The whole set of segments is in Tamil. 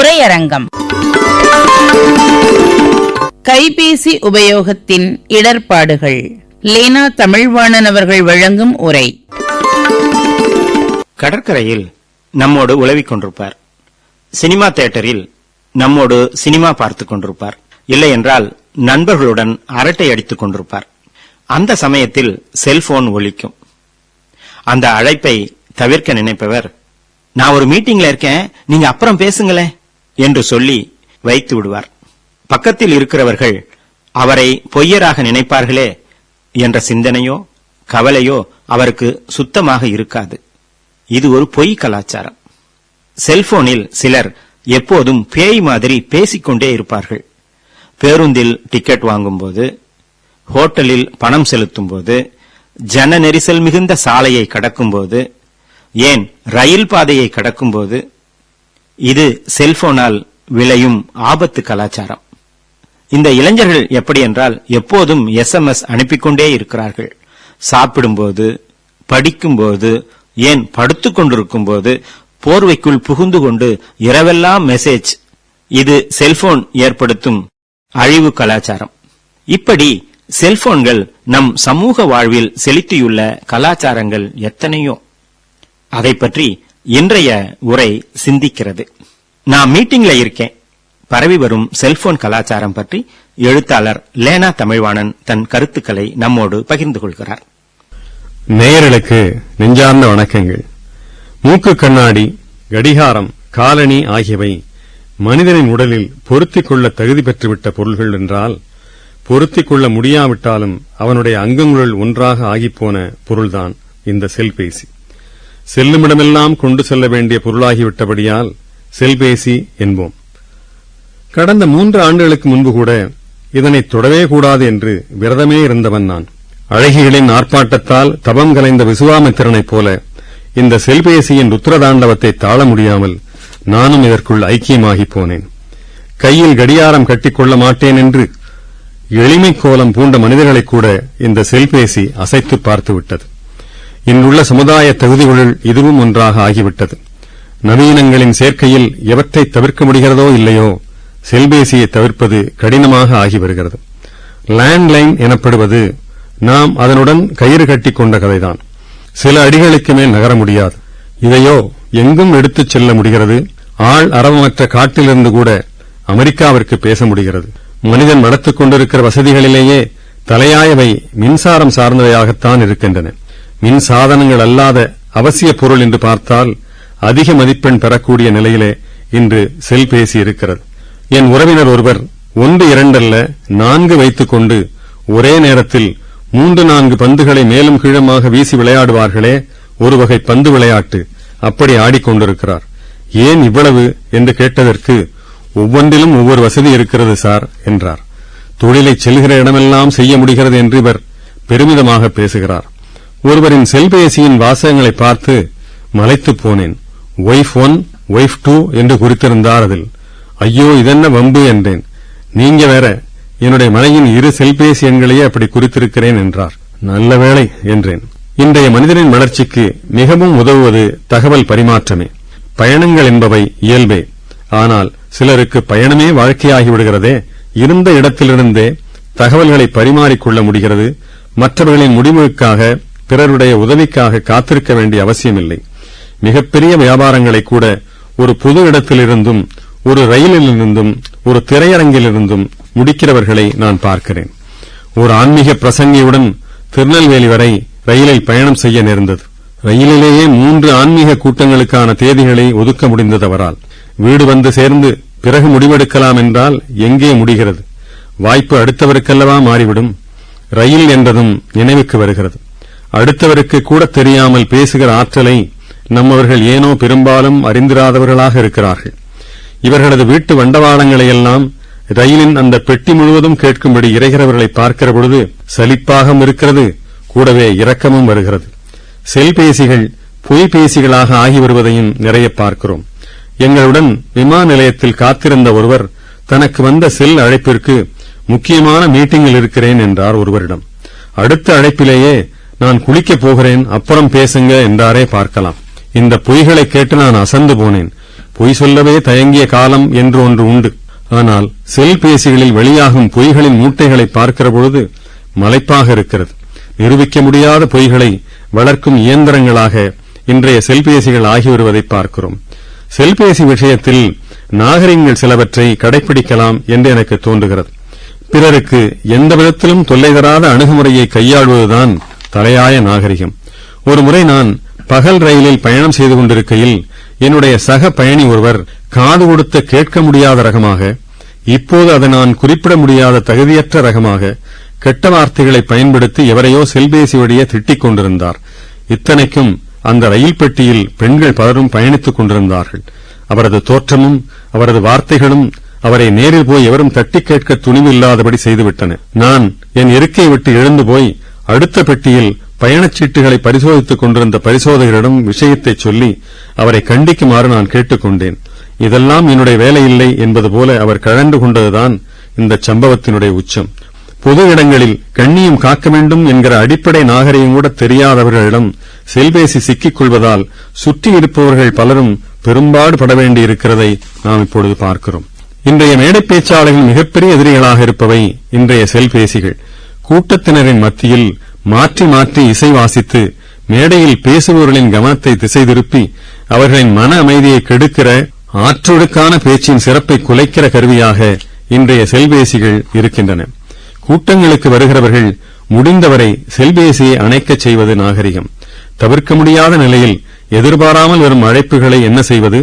உரையரங்கம். கைபேசி உபயோகத்தின் இடர்பாடுகள். லேனா தமிழ்வாணன் அவர்கள் வழங்கும் உரை. கடற்கரையில் நம்மோடு உழவிக் கொண்டிருப்பார். சினிமா தியேட்டரில் நம்மோடு சினிமா பார்த்துக் கொண்டிருப்பார். இல்லை என்றால் நண்பர்களுடன் அரட்டை அடித்துக் கொண்டிருப்பார். அந்த சமயத்தில் செல்போன் ஒழிக்கும் அந்த அழைப்பை தவிர்க்க நினைப்பவர் நான் ஒரு மீட்டிங்ல இருக்கேன் நீங்க அப்புறம் பேசுங்களேன். என்று சொல்லி வைத்து விடுவார். பக்கத்தில் இருக்கிறவர்கள் அவரை பொய்யராக நினைப்பார்களே என்ற சிந்தனையோ கவலையோ அவருக்கு சுத்தமாக இருக்காது. இது ஒரு பொய் கலாச்சாரம். செல்போனில் சிலர் எப்போதும் பேய் மாதிரி பேசிக்கொண்டே இருப்பார்கள். பேருந்தில் டிக்கெட் வாங்கும்போது ஹோட்டலில் பணம் செலுத்தும்போது ஜன நெரிசல் மிகுந்த சாலையை கடக்கும்போது ஏன் ரயில் பாதையை கடக்கும்போது இது செல்போனால் விளையும் ஆபத்து கலாச்சாரம். இந்த இளைஞர்கள் எப்படி என்றால் எப்போதும் எஸ்எம்எஸ் அனுப்பிக்கொண்டே இருக்கிறார்கள். சாப்பிடும்போது படிக்கும்போது ஏன் படுத்துக் கொண்டிருக்கும் போது போர்வைக்குள் புகுந்து கொண்டு இரவெல்லாம் மெசேஜ் இது செல்போன் ஏற்படுத்தும் அழிவு கலாச்சாரம். இப்படி செல்போன்கள் நம் சமூக வாழ்வில் செலுத்தியுள்ள கலாச்சாரங்கள் எத்தனையோ? அதை பற்றி இன்றைய உரை சிந்திக்கிறது. நான் மீட்டிங்ல இருக்கேன். பரவி வரும் செல்போன் கலாச்சாரம் பற்றி எழுத்தாளர் லேனா தமிழ்வாணன் தன் கருத்துக்களை நம்மோடு பகிர்ந்து கொள்கிறார். நேயர்களுக்கு நெஞ்சார்ந்த வணக்கங்கள். மூக்கு கண்ணாடி கடிகாரம் காலணி ஆகியவை மனிதனின் உடலில் பொருத்திக் கொள்ள தகுதி பெற்றுவிட்ட பொருள்கள் என்றால் பொருத்திக் கொள்ள முடியாவிட்டாலும் அவனுடைய அங்கங்களுள் ஒன்றாக ஆகிப்போன பொருள்தான் இந்த செல்பேசி. செல்லுமிடமெல்லாம் கொண்டு செல்ல வேண்டிய பொருளாகிவிட்டபடியால் செல்பேசி என்போம். கடந்த மூன்று ஆண்டுகளுக்கு முன்பு கூட இதனை தொடவே கூடாது என்று விரதமே இருந்தவன் நான். அழகிகளின் ஆர்ப்பாட்டத்தால் தபம் கலைந்த விசுவாமித்திரனைப் போல இந்த செல்பேசியின் ருத்ரதாண்டவத்தை தாழ முடியாமல் நானும் இதற்குள் ஐக்கியமாகிப் போனேன். கையில் கடியாரம் கட்டிக்கொள்ள மாட்டேன் என்று எளிமை கோலம் பூண்ட மனிதர்களை கூட இந்த செல்பேசி அசைத்து பார்த்துவிட்டது. இன்றுள்ள சமுதாய தகுதிகளுள் இதுவும் ஒன்றாக ஆகிவிட்டது. நவீனங்களின் சேர்க்கையில் எவற்றை தவிர்க்க முடிகிறதோ இல்லையோ செல்பேசியை தவிர்ப்பது கடினமாக ஆகி வருகிறது. லேண்ட்லைன் எனப்படுவது நாம் அதனுடன் கயிறு கட்டிக் கொண்ட கதைதான். சில அடிகளுக்கு மேல் நகர முடியாது. இதையோ எங்கும் எடுத்துச் செல்ல முடிகிறது. ஆள் அரவமற்ற காட்டிலிருந்து கூட அமெரிக்காவிற்கு பேச முடிகிறது. மனிதன் நடத்துக் கொண்டிருக்கிற வசதிகளிலேயே தலையாயவை மின்சாரம் சார்ந்தவையாகத்தான் இருக்கின்றன. மின் சாதனங்கள் அல்லாத அவசிய பொருள் என்று பார்த்தால் அதிக மதிப்பெண் பெறக்கூடிய நிலையிலே இன்று செல்பேசி இருக்கிறது. என் உறவினர் ஒருவர் ஒன்று இரண்டல்ல நான்கு வைத்துக் கொண்டு ஒரே நேரத்தில் மூன்று நான்கு பந்துகளை மேலும் கீழமாக வீசி விளையாடுவார்களே ஒரு வகை பந்து விளையாட்டு அப்படி ஆடிக்கொண்டிருக்கிறார் ஏன் இவ்வளவு என்று கேட்டதற்கு ஒவ்வொன்றிலும் ஒவ்வொரு வசதி இருக்கிறது சார் என்றார். தொழிலை செல்கிற இடமெல்லாம் செய்ய முடிகிறது என்று இவர் பெருமிதமாக பேசுகிறார். ஒருவரின் செல்பேசியின் வாசகங்களை பார்த்து மலைத்துப் போனேன். ஒய்ஃப் ஒன் ஒய்ஃப் டூ என்று குறித்திருந்தார் அதில். ஐயோ இதென்ன வம்பு என்றேன். நீங்க வேற என்னுடைய மனையின் இரு செல்பேசி எண்களையே அப்படி குறித்திருக்கிறேன் என்றார். நல்ல வேளை என்றேன். இன்றைய மனிதனின் வளர்ச்சிக்கு மிகவும் உதவுவது தகவல் பரிமாற்றமே. பயணங்கள் என்பவை இயல்பே. ஆனால் சிலருக்கு பயணமே வாழ்க்கையாகிவிடுகிறதே இருந்த இடத்திலிருந்தே தகவல்களை பரிமாறிக்கொள்ள முடிகிறது. மற்றவர்களின் முடிவுக்காக பிறருடைய உதவிக்காக காத்திருக்க வேண்டிய அவசியமில்லை. மிகப்பெரிய வியாபாரங்களை கூட ஒரு பொது இடத்திலிருந்தும் ஒரு ரயிலிலிருந்தும் ஒரு திரையரங்கிலிருந்தும் முடிக்கிறவர்களை நான் பார்க்கிறேன். ஒரு ஆன்மீக பிரசங்கியுடன் திருநெல்வேலி வரை ரயிலில் பயணம் செய்ய நேர்ந்தது. ரயிலிலேயே மூன்று ஆன்மீக கூட்டங்களுக்கான தேதிகளை ஒதுக்க முடிந்தது அவரால். வீடு வந்து சேர்ந்து பிறகு முடிவெடுக்கலாம் என்றால் எங்கே முடிகிறது? வாய்ப்பு அடுத்தவருக்கல்லவா மாறிவிடும்? ரயில் என்றதும் நினைவுக்கு வருகிறது. அடுத்தவருக்கு கூட தெரியாமல் பேசுகிற ஆற்றலை நம்மவர்கள் ஏனோ பெரும்பாலும் அறிந்திராதவர்களாக இருக்கிறார்கள். இவர்களது வீட்டு வண்டவாளங்களையெல்லாம் ரயிலின் அந்த பெட்டி முழுவதும் கேட்கும்படி இறைகிறவர்களை பார்க்கிற பொழுது சலிப்பாகவும் இருக்கிறது கூடவே இரக்கமும் வருகிறது. செல்பேசிகள் பொய்பேசிகளாக ஆகி வருவதையும் நிறைய பார்க்கிறோம். எங்களுடன் விமான நிலையத்தில் காத்திருந்த ஒருவர் தனக்கு வந்த செல் அழைப்பிற்கு முக்கியமான மீட்டிங்கில் இருக்கிறேன் என்றார் ஒருவரிடம். அடுத்த அழைப்பிலேயே நான் குளிக்கப் போகிறேன் அப்புறம் பேசுங்க என்றாரே பார்க்கலாம். இந்த பொய்களை கேட்டு நான் அசந்து போனேன். பொய் சொல்லவே தயங்கிய காலம் என்று ஒன்று உண்டு. ஆனால் செல்பேசிகளில் வெளியாகும் பொய்களின் மூட்டைகளை பார்க்கிற பொழுது மலைப்பாக இருக்கிறது. நிரூபிக்க முடியாத பொய்களை வளர்க்கும் இயந்திரங்களாக இன்றைய செல்பேசிகள் ஆகி வருவதை பார்க்கிறோம். செல்பேசி விஷயத்தில் நாகரிகங்கள் சிலவற்றை கடைபிடிக்கலாம் என்று எனக்கு தோன்றுகிறது. பிறருக்கு எந்த விதத்திலும் தொல்லை தராத அணுகுமுறையை கையாள்வதுதான் தலையாய நாகரிகம். ஒரு முறை நான் பகல் ரயிலில் பயணம் செய்து கொண்டிருக்கையில் என்னுடைய சக பயணி ஒருவர் காது கொடுத்த கேட்க முடியாத ரகமாக இப்போது அதை நான் குறிப்பிட முடியாத தகுதியற்ற ரகமாக கெட்ட வார்த்தைகளை பயன்படுத்தி எவரையோ செல்பேசி வழியே திட்டிக் கொண்டிருந்தார். இத்தனைக்கும் அந்த ரயில் பெட்டியில் பெண்கள் பலரும் பயணித்துக் கொண்டிருந்தார்கள். அவரது தோற்றமும் அவரது வார்த்தைகளும் அவரை நேரில் போய் எவரும் தட்டி கேட்க துணிவு இல்லாதபடி செய்துவிட்டன. நான் என் இருக்கை விட்டு எழுந்து போய் அடுத்த பெட்டியில் பயணச்சீட்டுகளை பரிசோதித்துக் கொண்டிருந்த பரிசோதகரிடம் விஷயத்தை சொல்லி அவரை கண்டிக்குமாறு நான் கேட்டுக்கொண்டேன். இதெல்லாம் என்னுடைய வேலையில்லை என்பது போல அவர் கழண்டு கொண்டதுதான் இந்த சம்பவத்தினுடைய உச்சம். பொது இடங்களில் கண்ணியம் காக்க வேண்டும் என்கிற அடிப்படை நாகரிகம் கூட தெரியாதவர்களிடம் செல்பேசி சிக்கிக் கொள்வதால் சுற்றி இருப்பவர்கள் பலரும் பெரும்பாடு பட வேண்டியிருக்கிறதை நாம் இப்பொழுது பார்க்கிறோம். இன்றைய மேடை பேச்சாளர்கள் மிகப்பெரிய எதிரிகளாக இருப்பவை இன்றைய செல்பேசிகள். கூட்டத்தினரின் மத்தியில் மாற்றி மாற்றி இசை வாசித்து மேடையில் பேசுபவர்களின் கவனத்தை திசை திருப்பி அவர்களின் மன அமைதியை கெடுக்கிற ஆற்றொடுக்கான பேச்சின் சிறப்பை குலைக்கிற கருவியாக இன்றைய செல்பேசிகள் இருக்கின்றன. கூட்டங்களுக்கு வருகிறவர்கள் முடிந்தவரை செல்பேசியை அணைக்கச் செய்வது நாகரிகம். தவிர்க்க முடியாத நிலையில் எதிர்பாராமல் வரும் அழைப்புகளை என்ன செய்வது?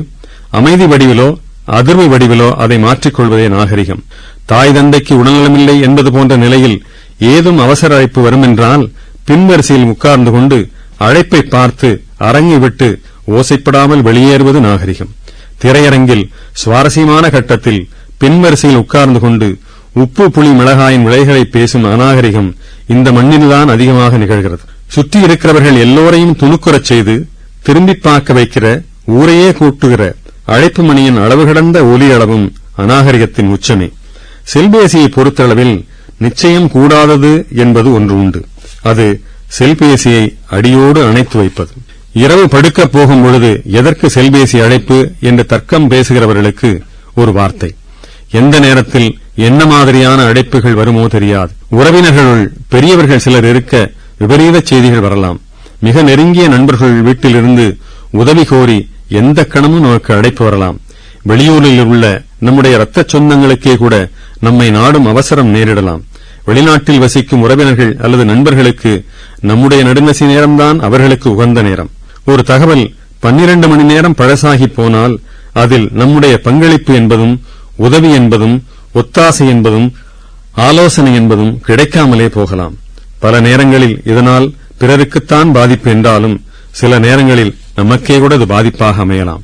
அமைதி வடிவிலோ அதிர்வு வடிவிலோ அதை மாற்றிக்கொள்வதே நாகரிகம். தாய் தந்தைக்கு உடல்நலமில்லை என்பது போன்ற நிலையில் ஏதும் அவசர அழைப்பு வருமென்றால் பின்வரிசையில் உட்கார்ந்து கொண்டு அழைப்பை பார்த்து அரங்கை விட்டு ஓசைப்படாமல் வெளியேறுவது நாகரிகம். திரையரங்கில் சுவாரஸ்யமான கட்டத்தில் பின்வரிசையில் உட்கார்ந்து கொண்டு உப்பு புளி மிளகாயின் விலைகளை பேசும் அநாகரிகம் இந்த மண்ணில்தான் அதிகமாக நிகழ்கிறது. சுற்றி இருக்கிறவர்கள் எல்லோரையும் துணுக்குறச் செய்து திரும்பி பார்க்க வைக்கிற ஊரையே கூட்டுகிற அழைப்பு மணியின் அளவு கடந்த ஒலி அளவும் அநாகரிகத்தின் உச்சமே. செல்பேசியை பொறுத்தளவில் நிச்சயம் கூடாதது என்பது ஒன்று உண்டு. அது செல்பேசியை அடியோடு அணைத்து வைப்பது. இரவு படுக்கப் போகும் பொழுது எதற்கு செல்பேசி அழைப்பு என்று தர்க்கம் பேசுகிறவர்களுக்கு ஒரு வார்த்தை. எந்த நேரத்தில் என்ன மாதிரியான அழைப்புகள் வருமோ தெரியாது. உறவினர்களுள் பெரியவர்கள் சிலர் இருக்க விபரீத செய்திகள் வரலாம். மிக நெருங்கிய நண்பர்கள் வீட்டிலிருந்து உதவி கோரி எந்த கணமும் நமக்கு அழைப்பு வரலாம். வெளியூரில் உள்ள நம்முடைய இரத்த சொந்தங்களுக்கே கூட நம்மை நாடும் அவசரம் நேரிடலாம். வெளிநாட்டில் வசிக்கும் உறவினர்கள் அல்லது நண்பர்களுக்கு நம்முடைய நடுநசி நேரம்தான் அவர்களுக்கு உகந்த நேரம். ஒரு தகவல் பன்னிரண்டு மணி நேரம் பழசாகி போனால் அதில் நம்முடைய பங்களிப்பு என்பதும் உதவி என்பதும் ஒத்தாசை என்பதும் ஆலோசனை என்பதும் கிடைக்காமலே போகலாம். பல நேரங்களில் இதனால் பிறருக்குத்தான் பாதிப்பு என்றாலும் சில நேரங்களில் நமக்கே கூட அது பாதிப்பாக அமையலாம்.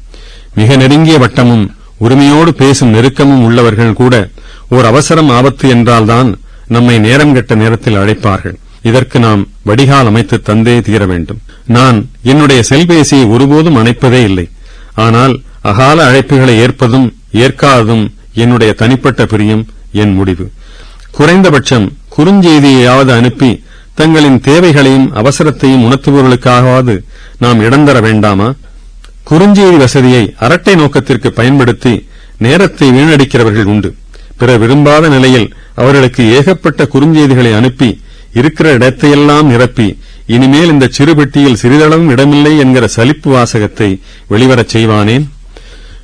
மிக நெருங்கிய வட்டமும் உரிமையோடு பேசும் நெருக்கமும் உள்ளவர்கள் கூட ஓர் அவசரம் ஆபத்து என்றால்தான் நம்மை நேரம் கெட்ட நேரத்தில் அழைப்பார்கள். இதற்கு நாம் வடிகால் அமைத்து தந்தே தீர வேண்டும். நான் என்னுடைய செல்பேசியை ஒருபோதும் அணைப்பதே இல்லை. ஆனால் அகால அழைப்புகளை ஏற்பதும் ஏற்காததும் என்னுடைய தனிப்பட்ட பிரியம் என் முடிவு. குறைந்தபட்சம் குறுஞ்செய்தியையாவது அனுப்பி தங்களின் தேவைகளையும் அவசரத்தையும் உணர்த்துபவர்களுக்காகவாது நாம் இடம் தர வேண்டாமா? குறுஞ்செய்தி வசதியை அரட்டை நோக்கத்திற்கு பயன்படுத்தி நேரத்தை வீணடிக்கிறவர்கள் உண்டு. பிற விரும்பாத நிலையில் அவர்களுக்கு ஏகப்பட்ட குறுஞ்செய்திகளை அனுப்பி இருக்கிற இடத்தையெல்லாம் நிரப்பி இனிமேல் இந்த சிறுபெட்டியில் சிறிதளவும் இடமில்லை என்கிற சலிப்பு வாசகத்தை வெளிவரச் செய்வானேன்?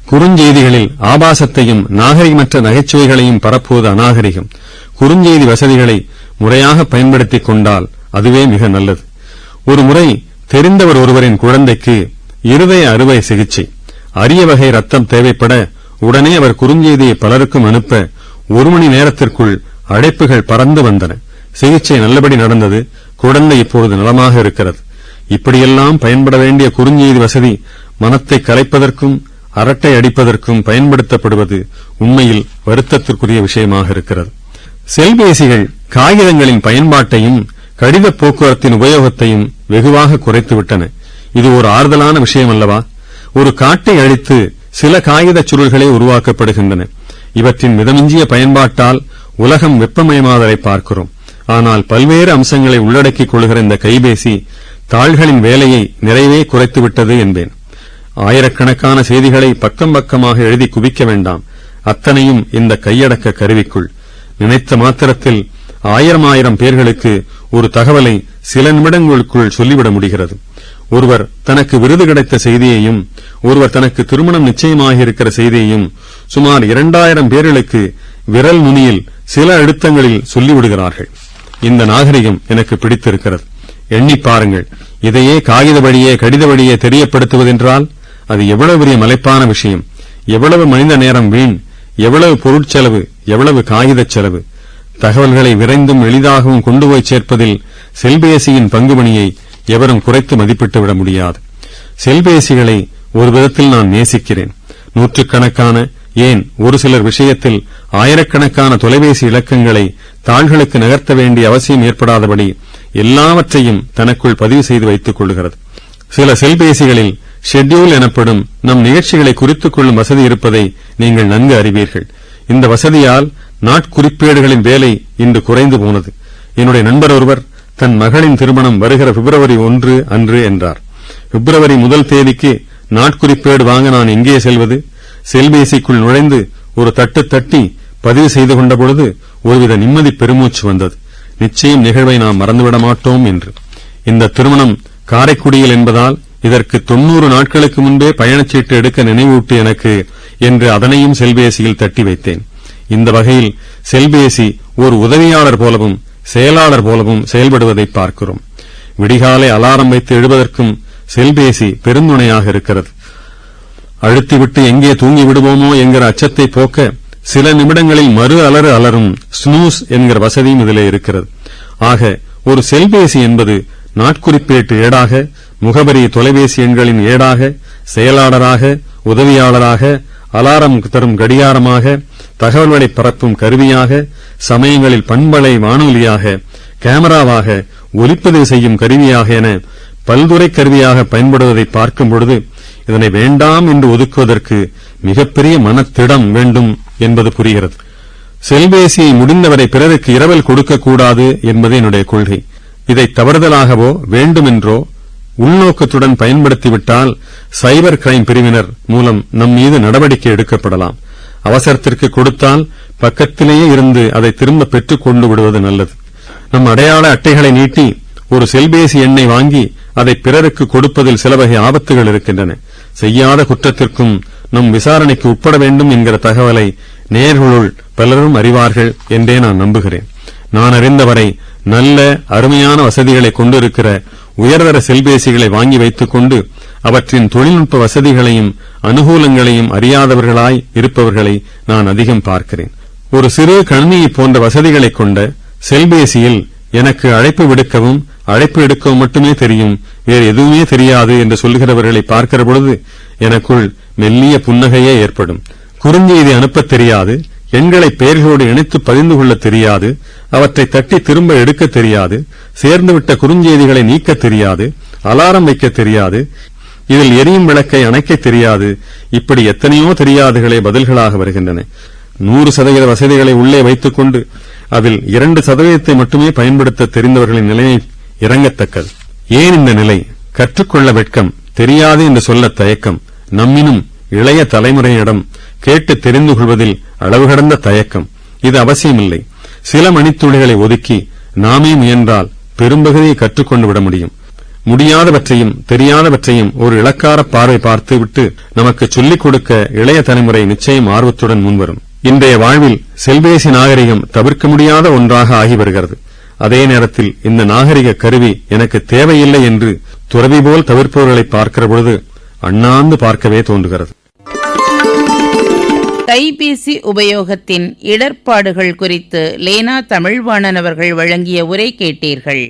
குறுஞ்செய்திகளில் ஆபாசத்தையும் நாகரிகமற்ற நகைச்சுவைகளையும் பரப்புவது அநாகரிகம். குறுஞ்செய்தி வசதிகளை முறையாக பயன்படுத்திக் கொண்டால் அதுவே மிக நல்லது. ஒரு முறை தெரிந்தவர் ஒருவரின் குழந்தைக்கு இருதய அறுவை சிகிச்சை. அரிய வகை ரத்தம் தேவைப்பட உடனே அவர் குறுஞ்செய்தியை பலருக்கும் அனுப்ப ஒரு மணி நேரத்திற்குள் அழைப்புகள் பறந்து வந்தன. சிகிச்சை நல்லபடி நடந்தது. குழந்தை இப்பொழுது நலமாக இருக்கிறது. இப்படியெல்லாம் பயன்பட வேண்டிய குறுஞ்செய்தி வசதி மனத்தை கலைப்பதற்கும் அரட்டை அடிப்பதற்கும் பயன்படுத்தப்படுவது உண்மையில் வருத்தத்திற்குரிய விஷயமாக இருக்கிறது. செல்பேசிகள் காகிதங்களின் பயன்பாட்டையும் கடித போக்குவரத்தின் உபயோகத்தையும் வெகுவாக குறைத்துவிட்டன. இது ஒரு ஆறுதலான விஷயம் அல்லவா ஒரு காட்டை அழித்து சில காகிதச் சுருள்களே உருவாக்கப்படுகின்றன. இவற்றின் மிதமிஞ்சிய பயன்பாட்டால் உலகம் வெப்பமயமாதலை பார்க்கிறோம். ஆனால் பல்வேறு அம்சங்களை உள்ளடக்கிக் கொள்கிற இந்த கைபேசி தாள்களின் வேலையை நிறைவே குறைத்துவிட்டது என்பேன். ஆயிரக்கணக்கான செய்திகளை பக்கம் பக்கமாக எழுதி குவிக்க வேண்டாம். அத்தனையும் இந்த கையடக்க கருவிக்குள். நினைத்த மாத்திரத்தில் ஆயிரம் ஆயிரம் பேர்களுக்கு ஒரு தகவலை சில நிமிடங்களுக்குள் சொல்லிவிட முடிகிறது. ஒருவர் தனக்கு விருது கிடைத்த செய்தியையும் ஒருவர் தனக்கு திருமணம் நிச்சயமாக இருக்கிற செய்தியையும் சுமார் இரண்டாயிரம் பேர்களுக்கு விரல் நுனியில் சில அழுத்தங்களில் சொல்லிவிடுகிறார்கள். இந்த நாகரிகம் எனக்கு பிடித்திருக்கிறது. எண்ணி பாருங்கள். இதையே காகித வழியே கடித வழியே தெரியப்படுத்துவதென்றால் அது எவ்வளவு பெரிய மலைப்பான விஷயம். எவ்வளவு மனித நேரம் வீண் எவ்வளவு பொருட்செலவு எவ்வளவு காகித செலவு. தகவல்களை விரைந்தும் எளிதாகவும் கொண்டு போய் சேர்ப்பதில் செல்பேசியின் பங்குபணியை எவரும் குறைத்து மதிப்பிட்டு விட முடியாது. செல்பேசிகளை ஒரு விதத்தில் நான் நேசிக்கிறேன். நூற்றுக்கணக்கான ஏன் ஒரு சிலர் விஷயத்தில் ஆயிரக்கணக்கான தொலைபேசி இலக்கங்களை தாள்களுக்கு நகர்த்த வேண்டிய அவசியம் ஏற்படாதபடி எல்லாவற்றையும் தனக்குள் பதிவு செய்து வைத்துக் கொள்கிறது. சில செல்பேசிகளில் ஷெட்யூல் எனப்படும் நம் நிகழ்ச்சிகளை குறித்துக் கொள்ளும் வசதி இருப்பதை நீங்கள் நன்கு அறிவீர்கள். இந்த வசதியால் நாட்குறிப்பேடுகளின் வேலை இன்று குறைந்து போனது. என்னுடைய நண்பர் ஒருவர் தன் மகளின் திருமணம் வருகிற பிப்ரவரி ஒன்று அன்று என்றார். பிப்ரவரி முதல் தேதிக்கு நாட்குறிப்பேடு வாங்க நான் எங்கே செல்வது? செல்பேசிக்குள் நுழைந்து ஒரு தட்டு தட்டி பதிவு செய்து கொண்டபொழுது ஒருவித நிம்மதி பெருமூச்சு வந்தது. நிச்சயம் நிகழ்வை நாம் மறந்துவிட மாட்டோம் என்று. இந்த திருமணம் காரைக்குடியில் என்பதால் இதற்கு தொன்னூறு நாட்களுக்கு முன்பே பயணச்சீட்டு எடுக்க நினைவூட்டு எனக்கு என்று அதனையும் செல்பேசியில் தட்டி வைத்தேன். இந்த வகையில் செல்பேசி ஒரு உதவியாளர் போலவும் செயலாளர் போலவும் செயல்படுவதை பார்க்கிறோம். விடிகாலை அலாரம் வைத்து எழுவதற்கும் செல்பேசி பெருந்துணையாக இருக்கிறது. அழுத்திவிட்டு எங்கே தூங்கி விடுவோமோ என்கிற அச்சத்தை போக்க சில நிமிடங்களில் மறு அலறு அலரும் ஸ்னூஸ் என்கிற வசதியும் இதிலே இருக்கிறது. ஆக ஒரு செல்பேசி என்பது நாட்குறிப்பேட்டு ஏடாக முகவரி தொலைபேசி எண்களின் ஏடாக செயலாளராக உதவியாளராக அலாரம் தரும் கடிகாரமாக தகவல்களை பரப்பும் கருவியாக சமயங்களில் பண்பலை வானொலியாக கேமராவாக ஒலிப்பதிவு செய்யும் கருவியாக என பல்துறை கருவியாக பயன்படுவதை பார்க்கும் பொழுது இதனை வேண்டாம் என்று ஒதுக்குவதற்கு மிகப்பெரிய மனத்திடம் வேண்டும் என்பது புரிகிறது. செல்பேசியை முடிந்தவரை பிறருக்கு இரவல் கொடுக்கக்கூடாது என்பது என்னுடைய கொள்கை. இதை தவறுதலாகவோ வேண்டுமென்றோ உள்நோக்கத்துடன் பயன்படுத்திவிட்டால் சைபர் கிரைம் பிரிவினர் மூலம் நம் மீது நடவடிக்கை எடுக்கப்படலாம். அவசரத்திற்கு கொடுத்தால் பக்கத்திலேயே இருந்து அதை திரும்ப பெற்றுக் கொண்டு விடுவது நல்லது. நம் அடையாள அட்டைகளை நீட்டி ஒரு செல்பேசி எண்ணை வாங்கி அதை பிறருக்கு கொடுப்பதில் சில வகை ஆபத்துகள் இருக்கின்றன. செய்யாத குற்றத்திற்கும் நம் விசாரணைக்கு உட்பட வேண்டும் என்கிற தகவலை நேர்களுள் பலரும் அறிவார்கள் என்றே நான் நம்புகிறேன். நான் அறிந்தவரை நல்ல அருமையான வசதிகளை கொண்டிருக்கிற உயர்தர செல்பேசிகளை வாங்கி வைத்துக் கொண்டு அவற்றின் தொழில்நுட்ப வசதிகளையும் அனுகூலங்களையும் அறியாதவர்களாய் இருப்பவர்களை நான் அதிகம் பார்க்கிறேன். ஒரு சிறு கணினியை போன்ற வசதிகளை கொண்ட செல்பேசியில் எனக்கு அழைப்பு விடுக்கவும் அழைப்பு எடுக்கவும் மட்டுமே தெரியும். வேறு எதுவுமே தெரியாது என்று சொல்கிறவர்களை பார்க்கிற பொழுது எனக்குள் மெல்லிய புன்னகையே ஏற்படும். குறுஞ்செய்தி அனுப்ப தெரியாது எண்களை பெயர்களோடு இணைத்து பதிந்து கொள்ள தெரியாது அவற்றை தட்டி திரும்ப எடுக்க தெரியாது சேர்ந்துவிட்ட குறுஞ்செய்திகளை நீக்க தெரியாது அலாரம் வைக்க தெரியாது இதில் எரியும் விளக்கை அணைக்க தெரியாது. இப்படி எத்தனையோ தெரியாதுகளே பதில்களாக வருகின்றன. நூறு சதவீத வசதிகளை உள்ளே வைத்துக் கொண்டு அதில் இரண்டு சதவீதத்தை மட்டுமே பயன்படுத்த தெரிந்தவர்களின் நிலையை இறங்கத்தக்கது ஏன் இந்த நிலை? கற்றுக்கொள்ள வெட்கம் தெரியாது என்று சொல்ல தயக்கம். நம்மினும் இளைய தலைமுறையிடம் கேட்டு தெரிந்து கொள்வதில் அளவு கடந்த தயக்கம். இது அவசியமில்லை. சில மணித்துளிகளை ஒதுக்கி நாமே முயன்றால் பெரும்பகுதியை கற்றுக்கொண்டு விட முடியும். முடியாதவற்றையும் தெரியாதவற்றையும் ஒரு இலக்கார பார்வை பார்த்து விட்டு நமக்கு சொல்லிக் கொடுக்க இளைய தலைமுறை நிச்சயம் ஆர்வத்துடன் முன்வரும். இன்றைய வாழ்வில் செல்பேசி நாகரிகம் தவிர்க்க முடியாத ஒன்றாக ஆகி வருகிறது. அதே நேரத்தில் இந்த நாகரிக கருவி எனக்கு தேவையில்லை என்று துறவி போல் தவிர்ப்பவர்களை பார்க்கிற பொழுது அண்ணாந்து பார்க்கவே தோன்றுகிறது. கைபேசி உபயோகத்தின் இடர்பாடுகள் குறித்து லேனா தமிழ்வாணன் அவர்கள் வழங்கிய உரை கேட்டீர்கள்.